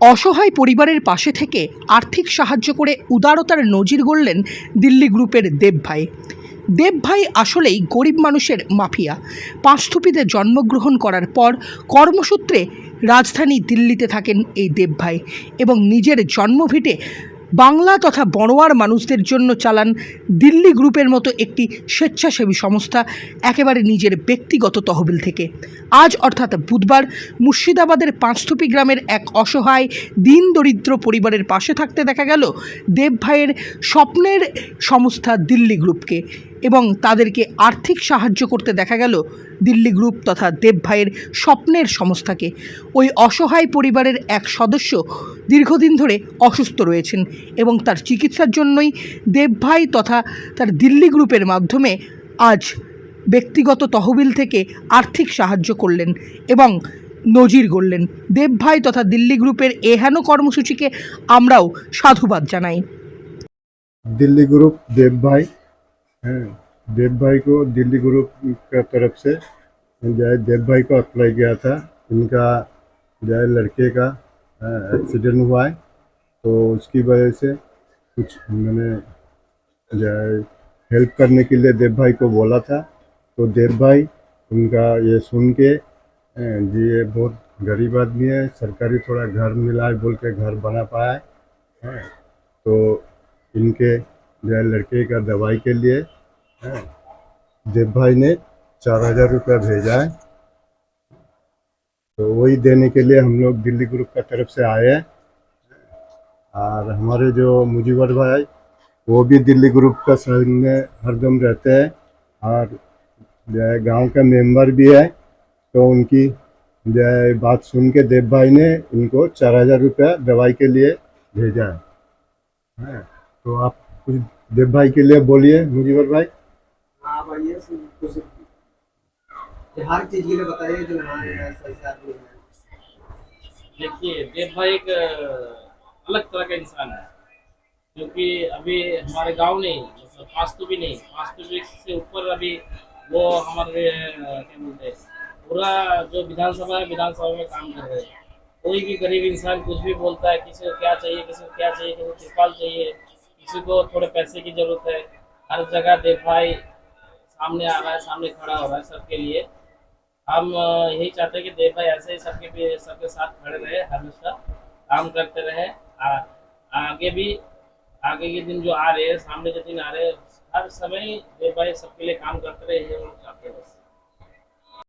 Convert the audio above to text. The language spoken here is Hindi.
অসহায় পরিবারের পাশে থেকে আর্থিক সাহায্য করে উদারতার নজির গড়লেন দিল্লি গ্রুপের দেবভাই। দেব ভাই আসলেই গরিব মানুষের মাফিয়া। পাঁচথুপিতে জন্মগ্রহণ করার পর কর্মসূত্রে রাজধানী দিল্লিতে থাকেন এই দেবভাই এবং নিজের জন্মভিটে বাংলা তথা বড়োয়ার মানুষদের জন্য চালান দিল্লি গ্রুপের মতো একটি স্বেচ্ছাসেবী সংস্থা একেবারে নিজের ব্যক্তিগত তহবিল থেকে। আজ অর্থাৎ বুধবার মুর্শিদাবাদের পাঁচথুপি গ্রামের এক অসহায়, দিন দরিদ্র পরিবারের পাশে থাকতে দেখা গেল দেব ভাইয়ের স্বপ্নের সংস্থা দিল্লি গ্রুপকে। এবং তাদেরকে আর্থিক সাহায্য করতে দেখা গেল দিল্লি গ্রুপ তথা দেব ভাইয়ের স্বপ্নের সংস্থাকে ওই অসহায় পরিবারের এক সদস্য দীর্ঘদিন ধরে অসুস্থ রয়েছেন এবং তার চিকিৎসার জন্যই দেব ভাই তথা তার দিল্লি গ্রুপের মাধ্যমে আজ ব্যক্তিগত তহবিল থেকে আর্থিক সাহায্য করলেন এবং নজির গড়লেন। দেব ভাই তথা দিল্লি গ্রুপের এহেন কর্মসূচিকে আমরাও সাধুবাদ জানাই। দিল্লি গ্রুপ দেব ভাই हैं। देव भाई को दिल्ली ग्रुप का तरफ़ से जो है देव भाई को अप्लाई किया था। इनका जो है लड़के का एक्सीडेंट हुआ है। तो उसकी वजह से कुछ मैंने जो है हेल्प करने के लिए देव भाई को बोला था। तो देव भाई उनका ये सुन के जी ये बहुत गरीब आदमी है सरकारी थोड़ा घर मिला है बोल के घर बना पाया है। हैं, तो इनके जो है लड़के का दवाई के लिए हैं, देव भाई ने चार हज़ार रुपया भेजा है। तो वही देने के लिए हम लोग दिल्ली ग्रुप का तरफ़ से आए हैं। और हमारे जो मुजीवर भाई वो भी दिल्ली ग्रुप का संग में हरदम रहते हैं। और जो है गाँव का मेंबर भी है। तो उनकी जो है बात सुन के देव भाई ने इनको चार हज़ार रुपया दवाई के लिए भेजा है तो आप कुछ देव भाई के लिए बोलिए मुजीवर भाई। हाँ बढ़िया से कुछ हर चीज़ के लिए बताइए जो हमारे ऐसा ऐसा आदमी है। देखिए, देव भाई एक अलग तरह का इंसान है। क्योंकि अभी हमारे गाँव नहीं मतलब पास्तु भी नहीं पास्तु भी से ऊपर अभी वो हमारे क्या बोलते हैं, पूरा जो विधानसभा है, विधानसभा में काम कर रहे हैं। कोई भी गरीब इंसान कुछ भी बोलता है, किसी को क्या चाहिए, किसी को क्या चाहिए, किसी को तिरपाल चाहिए, किसी को थोड़े पैसे की ज़रूरत है। हर जगह देव भाई सामने आ रहा है सामने खड़ा हो रहा है सबके लिए। हम यही चाहते हैं कि देव भाई ऐसे ही सबके सबके साथ खड़े रहे हमेशा काम करते रहे। आ, आगे भी आगे के दिन जो आ रहे हैं सामने के दिन आ रहे हैं हर समय देव भाई सबके लिए काम करते रहे ये चाहते हैं